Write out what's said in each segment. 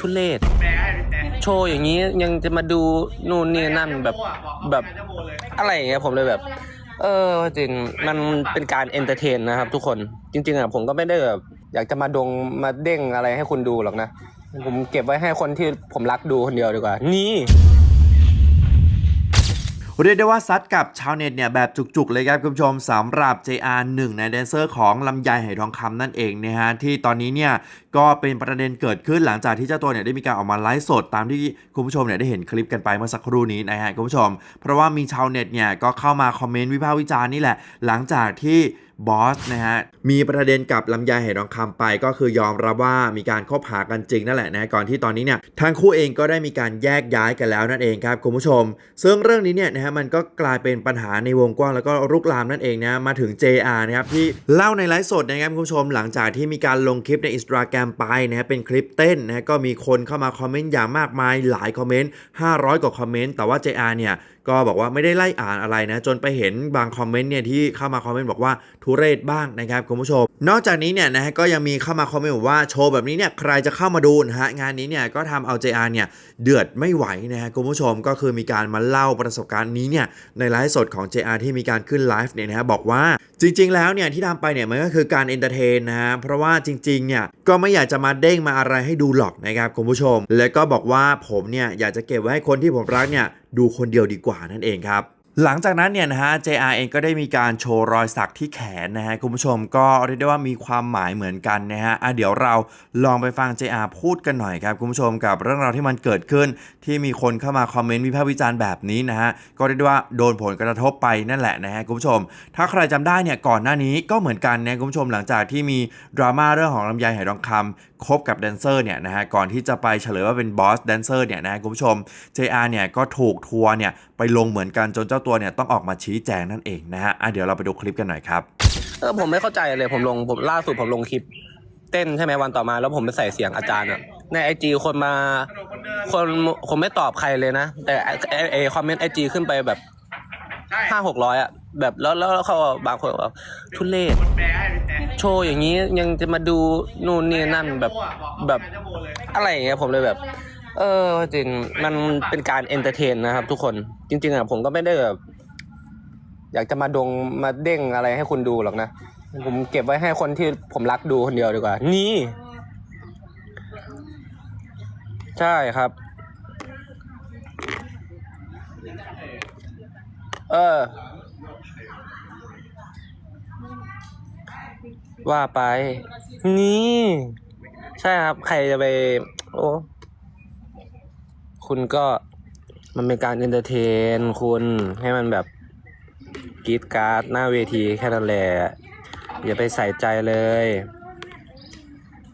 ทุเรศโชว์อย่างนี้ยังจะมาดูนู่นนี่นั่นแบบแบบอะไรอย่างเงี้ยผมเลยแบบ เออจริงมันเป็นการเอนเตอร์เทนนะครับ ทุกคนจริง ๆอะผมก็ไม่ได้แบบอยากจะมาดงมาเด้งอะไรให้คุณดูหรอกนะ ผมเก็บไว้ให้คนที่ผมรักดูคนเดียวดีกว่า นี่ เรียกได้ว่าซัดกับชาวเน็ตเนี่ยแบบจุกๆ เลยครับคุณผู้ชมสำหรับ JR หนึ่งในแดนเซอร์ของลำไยไหทองคำนั่นเองนะฮะที่ตอนนี้เนี่ยก็เป็นประเด็นเกิดขึ้นหลังจากที่เจ้าตัวเนี่ยได้มีการออกมาไลฟ์สดตามที่คุณผู้ชมเนี่ยได้เห็นคลิปกันไปเมื่อสักครู่นี้นะฮะคุณผู้ชม เพราะว่ามีชาวเน็ตเนี่ยก็เข้ามาคอมเมนต์วิพากษ์วิจารณ์นี่แหละ หลังจากที่บอสนะฮะมีประเด็นกับลำไยไหทองคำไปก็คือยอมรับว่ามีการคบหากันจริงนั่นแหละนะก่อนที่ตอนนี้เนี่ยทั้งคู่เองก็ได้มีการแยกย้ายกันแล้วนั่นเองครับคุณผู้ชม ซึ่งเรื่องนี้เนี่ยนะฮะมันก็กลายเป็นปัญหาในวงกว้างแล้วก็รุกลามนั่นเองนะมาถึง JR นะครับที่เล่าในไลฟ์สดนะครับคุณผู้ชมหลังจากที่มีการลงคลิปใน Instagram ไปนะฮะเป็นคลิปเต้นนะฮะก็มีคนเข้ามาคอมเมนต์อย่างมากมายหลายคอมเมนต์500 กว่าคอมเมนต์แต่ว่า JR เนี่ย ก็บอกว่าไม่ได้ไล่อ่านอะไรนะ จนไปเห็นบางคอมเมนต์เนี่ยที่เข้ามาคอมเมนต์บอกว่าทุเรศบ้างนะครับคุณผู้ชม นอกจากนี้เนี่ยนะฮะก็ยังมีเข้ามาคอมเมนต์ว่าโชว์แบบนี้เนี่ยใครจะเข้ามาดูนะฮะงานนี้เนี่ยก็ทำเอา JR เนี่ยเดือดไม่ไหวนะฮะคุณผู้ชมก็คือมีการมาเล่าประสบการณ์นี้เนี่ยในไลฟ์สดของ JR ที่มีการขึ้นไลฟ์เนี่ยนะฮะบอกว่าจริง ๆ แล้วเนี่ยที่ทำไปเนี่ยมันก็คือการเอนเตอร์เทนนะฮะเพราะว่าจริงๆเนี่ยก็ไม่อยากจะมาเด้งมาอะไรให้ดูหรอกนะครับคุณผู้ชม และก็บอกว่าผมเนี่ยอยากจะเก็บไว้ให้คนที่ผมรักเนี่ยดูคนเดียวดีกว่านั่นเองครับ หลังจากนั้นเนี่ยนะฮะ JR เองก็ได้มีการโชว์รอยสักที่แขนนะฮะคุณผู้ชมก็เรียกได้ว่ามีความหมายเหมือนกันนะฮะอะเดี๋ยวเราลองไปฟัง JR พูดกันหน่อยครับคุณผู้ชมกับเรื่องราวที่มันเกิดขึ้น ที่มีคนเข้ามาคอมเมนต์วิพากษ์วิจารณ์แบบนี้นะฮะก็เรียกได้ว่าโดนผลกระทบไปนั่นแหละนะฮะคุณผู้ชม ถ้าใครจำได้เนี่ยก่อนหน้านี้ก็เหมือนกันนะคุณผู้ชมหลังจากที่มีดราม่าเรื่องของลำไยไหทองคำคบกับแดนเซอร์เนี่ยนะฮะก่อนที่จะไปเฉลยว่าเป็นบอสแดนเซอร์เนี่ยนะฮะคุณผู้ชม JR เนี่ยก็ถูกทัวร์เนี่ยไปลงเหมือนกันจนเจ้าตัวเนี่ยต้องออกมาชี้แจงนั่นเองนะฮะอะเดี๋ยวเราไปดูคลิปกันหน่อยครับ เออผมไม่เข้าใจเลยผมลงผมล่าสุดผมลงคลิป เต้นใช่ไหมวันต่อมา แล้วผมไปใส่เสียงอาจารย์อะในไอจีคนมา คนผมไม่ตอบใครเลยนะ แต่ไอไอ้ไอคอมเมนต์ไอจีขึ้นไปแบบห้าหกร้อยอะแบบแล้วแล้วแล้วเขาบางคนบอกว่าทุเรศโชว์อย่างนี้ยังจะมาดูนู่นนี่นั่นแบบแบบอะไรอย่างเงี้ยผมเลยแบบ เออจริงมันเป็นการเอนเตอร์เทนนะครับทุกคนจริง ๆอะผมก็ไม่ได้แบบอยากจะมาดงมาเด้งอะไรให้คุณดูหรอกนะ ผมเก็บไว้ให้คนที่ผมรักดูคนเดียวดีกว่า นี่ ใช่ครับ เออ ว่าไป นี่ ใช่ครับ ใครจะไป โอ้ คุณก็มันเป็นการเอนเตอร์เทน คุณให้มันแบบกรีดการ์ดหน้าเวทีแค่นั้นแหละ อย่าไปใส่ใจเลย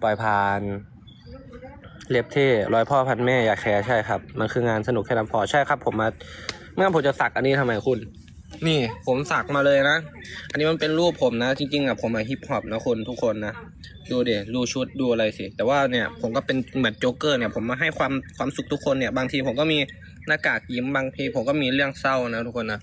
ปล่อยผ่าน เล็บเท่ร้อยพ่อพันแม่อย่าแคร์ใช่ครับ มันคืองานสนุกแค่นั้นพอใช่ครับ ผมมาเมื่อผมจะสักอันนี้ทำไมคุณ นี่ผมสักมาเลยนะ อันนี้มันเป็นรูปผมนะ จริงๆอะผมอะฮิปฮอปนะคนทุกคนนะ ดูเดี๋ยดูชุดดูอะไรสิ แต่ว่าเนี่ยผมก็เป็นเหมือนโจ๊กเกอร์เนี่ยผมมาให้ความความสุขทุกคนเนี่ย บางทีผมก็มีหน้ากากยิ้มบางทีผมก็มีเรื่องเศร้านะทุกคนนะ